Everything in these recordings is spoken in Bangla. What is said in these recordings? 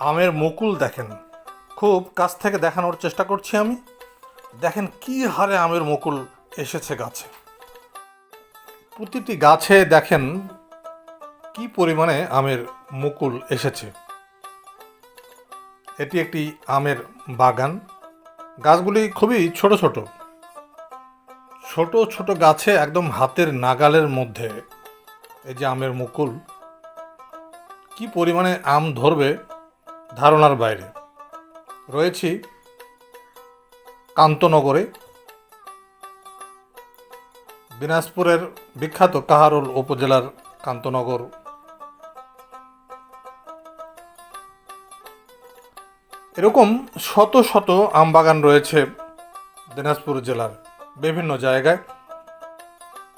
আমের মুকুল দেখেন। খুব কাছ থেকে দেখানোর চেষ্টা করছি আমি। দেখেন কি হারে আমের মুকুল এসেছে গাছে। প্রতিটি গাছে দেখেন কি পরিমাণে আমের মুকুল এসেছে। এটি একটি আমের বাগান। গাছগুলি খুবই ছোট ছোট। ছোট ছোট গাছে একদম হাতের নাগালের মধ্যে এই যে আমের মুকুল, কি পরিমাণে আম ধরবে ধারণার বাইরে। রয়েছি কান্তনগরে। দিনাজপুরের বিখ্যাত কাহারোল উপজেলার কান্তনগর। এরকম শত শত আম বাগান রয়েছে দিনাজপুর জেলার বিভিন্ন জায়গায়।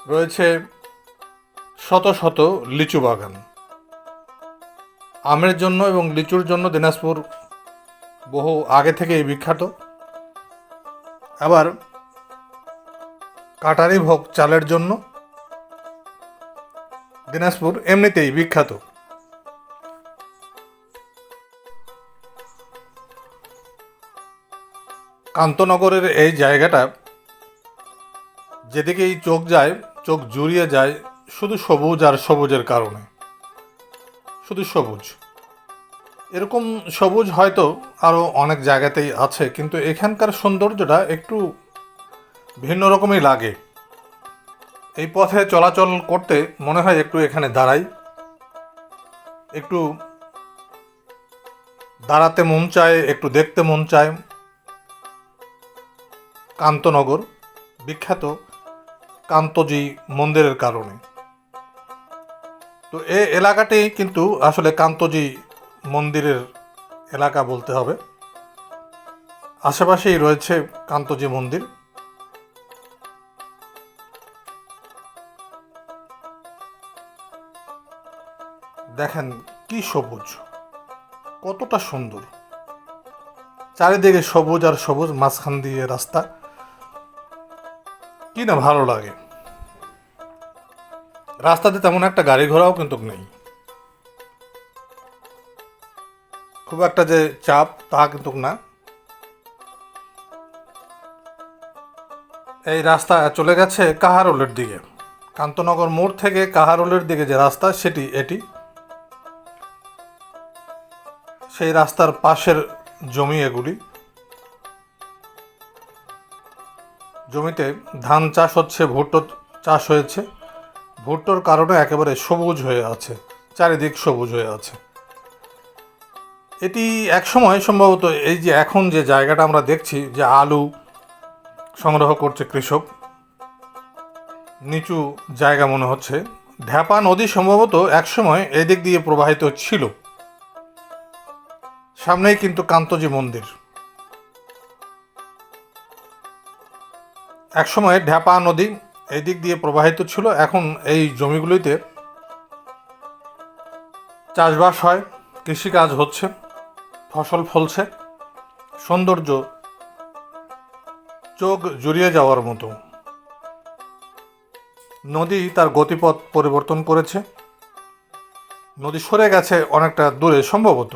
রয়েছে শত শত লিচু বাগান। আমের জন্য এবং লিচুর জন্য দিনাজপুর বহু আগে থেকেই বিখ্যাত। আবার কাটারি ভোগ চালের জন্য দিনাজপুর এমনিতেই বিখ্যাত। কান্তনগরের এই জায়গাটা যেদিকেই চোখ যায়, চোখ জুড়িয়ে যায়, শুধু সবুজ আর সবুজের কারণে। শুধু সবুজ। এরকম সবুজ হয়তো আরও অনেক জায়গাতেই আছে, কিন্তু এখানকার সৌন্দর্যটা একটু ভিন্ন রকমই লাগে। এই পথে চলাচল করতে মনে হয় একটু এখানে দাঁড়াই। একটু দাঁড়াতে মন চায়, একটু দেখতে মন চায়। কান্তনগর, বিখ্যাত কান্তজি মন্দিরের কারণে। তো এ এলাকাটি কিন্তু আসলে কান্তজি মন্দিরের এলাকা বলতে হবে। আশেপাশেই রয়েছে কান্তজি মন্দির। দেখেন কি সবুজ, কতটা সুন্দর। চারিদিকে সবুজ আর সবুজ, মাঝখান দিয়ে রাস্তা। কি না ভালো লাগে। রাস্তাতে তেমন একটা গাড়ি ঘোড়াও কিন্তু নেই। খুব একটা যে চাপ, তা কিন্তু না। এই রাস্তা চলে গেছে কাহারোলের দিকে। কান্তনগর মোড় থেকে কাহারোলের দিকে যে রাস্তা, সেটি এটি। সেই রাস্তার পাশের জমি এগুলি। জমিতে ধান চাষ হচ্ছে, ভুট্টো চাষ হয়েছে। ভুট্টোর কারণে একেবারে সবুজ হয়ে আছে, চারিদিক সবুজ হয়ে আছে। এটি একসময় সম্ভবত এই যে এখন যে জায়গাটা আমরা দেখছি, যে আলু সংগ্রহ করছে কৃষক, নিচু জায়গা মনে হচ্ছে। ঢ্যাপা নদী সম্ভবত একসময় এদিক দিয়ে প্রবাহিত ছিল। সামনেই কিন্তু কান্তজি মন্দির। একসময় ঢ্যাপা নদী এই দিক দিয়ে প্রবাহিত ছিল। এখন এই জমিগুলিতে চাষবাস হয়, কৃষিকাজ হচ্ছে, ফসল ফলছে, সৌন্দর্য চোখ জুড়িয়ে যাওয়ার মতো। নদী তার গতিপথ পরিবর্তন করেছে। নদী সরে গেছে অনেকটা দূরে, সম্ভবত।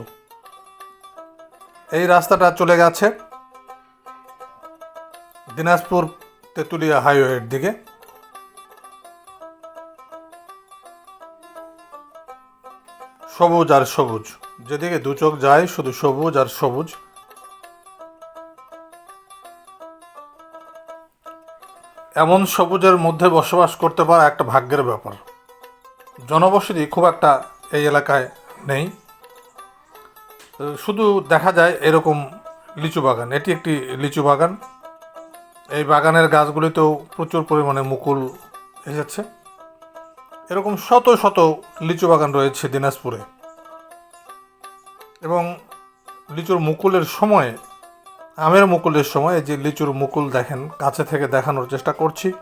এই রাস্তাটা চলে গেছে দিনাজপুর তেঁতুলিয়া হাইওয়ের দিকে। সবুজ আর সবুজ। যেদিকে দু চোখ যায়, শুধু সবুজ আর সবুজ। এমন সবুজের মধ্যে বসবাস করতে পারা একটা ভাগ্যের ব্যাপার। জনবসতি খুব একটা এই এলাকায় নেই। শুধু দেখা যায় এরকম লিচু বাগান। এটি একটি লিচু বাগান। এই বাগানের গাছগুলিতেও প্রচুর পরিমাণে মুকুল এসেছে। এরকম শত শত লিচু বাগান রয়েছে দিনাজপুরে। এবং লিচুর মুকুলের সময়ে, আমের মুকুলের সময় যে লিচুর মুকুল দেখেন, কাছে থেকে দেখানোর চেষ্টা করছি।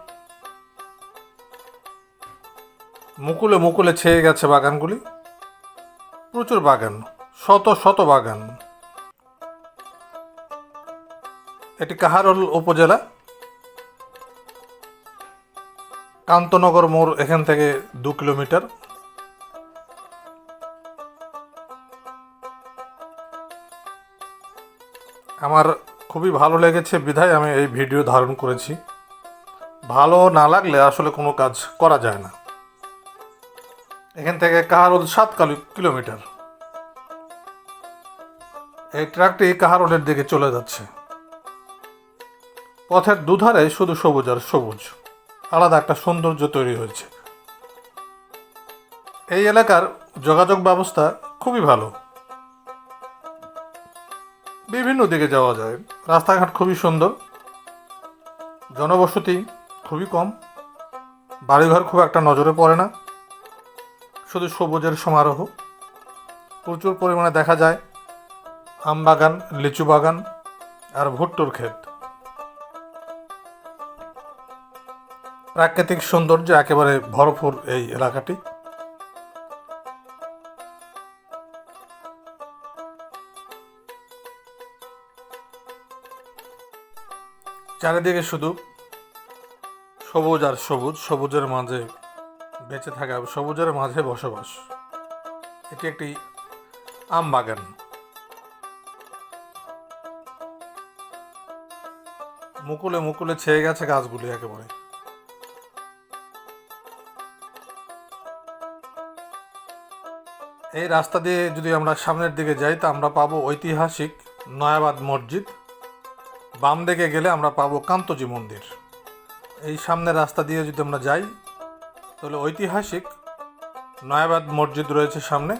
মুকুলে মুকুলে ছেয়ে গেছে বাগানগুলি। প্রচুর বাগান, শত শত বাগান। এটি কাহারোল উপজেলা? কান্তনগর মোড় এখান থেকে দু কিলোমিটার। আমার খুবই ভালো লেগেছে বিধায় আমি এই ভিডিও ধারণ করেছি। ভালো না লাগলে আসলে কোনো কাজ করা যায় না। এখান থেকে কাহারোল সাত কালি- কিলোমিটার। এই ট্রাকটি কাহারোলের দিকে চলে যাচ্ছে। পথের দুধারে শুধু সবুজ আর সবুজ। আলাদা একটা সৌন্দর্য তৈরি হয়েছে। এই এলাকার যোগাযোগ ব্যবস্থা খুবই ভালো। বিভিন্ন দিকে যাওয়া যায়। রাস্তাঘাট খুবই সুন্দর। জনবসতি খুবই কম। বাড়িঘর খুব একটা নজরে পড়ে না। শুধু সবুজের সমারোহ। প্রচুর পরিমাণে দেখা যায়। আম বাগান লিচু বাগান আর ভুট্টোর ক্ষেত। প্রাকৃতিক সৌন্দর্য একেবারে ভরপুর এই এলাকাটি। চারিদিকে শুধু সবুজ আর সবুজ, সবুজের মাঝে বেঁচে থাকা, সবুজের মাঝে বসবাস। এটি একটি আম বাগান। মুকুলে মুকুলে ছেয়ে গেছে গাছগুলি একেবারে। এই রাস্তা দিয়ে যদি আমরা সামনের দিকে যাই, তা আমরা পাবো ঐতিহাসিক নয়াবাদ মসজিদ। বাম দিকে গেলে আমরা পাবো কান্তজি মন্দির। এই সামনের রাস্তা দিয়ে যদি আমরা যাই, তাহলে ঐতিহাসিক নয়াবাদ মসজিদ রয়েছে সামনে।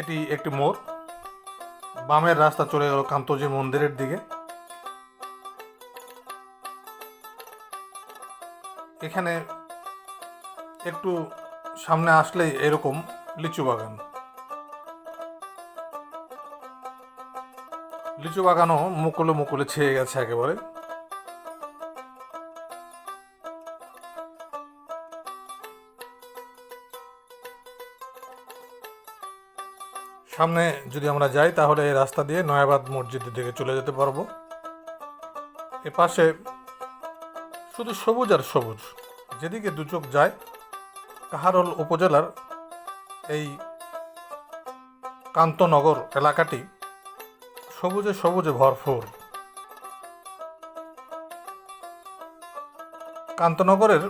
এটি একটি মোড়। বামের রাস্তা চলে গেল কান্তজি মন্দিরের দিকে। এখানে একটু সামনে আসলেই এরকম লিচু বাগান। লিচু বাগানও মুকুলে মুকুলে ছেয়ে গেছে একেবারে। সামনে যদি আমরা যাই, তাহলে এই রাস্তা দিয়ে নয়াবাদ মসজিদের দিকে চলে যেতে পারব। এ পাশে শুধু সবুজ আর সবুজ, যেদিকে দু চোখ যায় কাহারোল উপজেলার এই কান্তনগর এলাকাটি সবুজে সবুজে ভরপুর। কান্তনগরের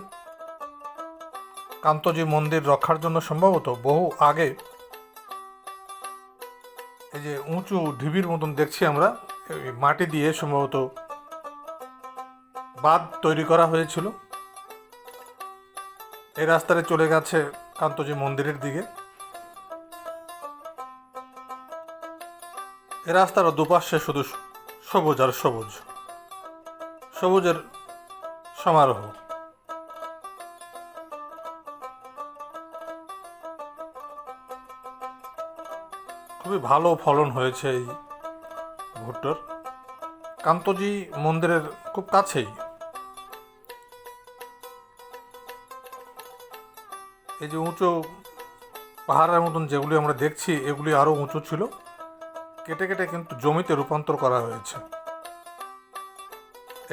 কান্তজি মন্দির রক্ষার জন্য সম্ভবত বহু আগে এই যে উঁচু ঢিবির মতন দেখছি আমরা মাটি দিয়ে সম্ভবত বাঁধ তৈরি করা হয়েছিল। এই রাস্তাতে চলে গেছে কান্তজি মন্দিরের দিকে। এ রাস্তার দুপাশে শুধু সবুজ আর সবুজ। সবুজের সমারোহ। খুবই ভালো ফলন হয়েছে এই ভুট্টোর। কান্তজি মন্দিরের খুব কাছেই। এই যে উঁচু পাহাড়ের মতন যেগুলি আমরা দেখছি, এগুলি আরও উঁচু ছিল। কেটে কেটে কিন্তু জমিতে রূপান্তর করা হয়েছে।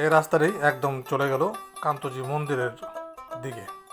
এই রাস্তাটাই একদম চলে গেল কান্তজি মন্দিরের দিকে।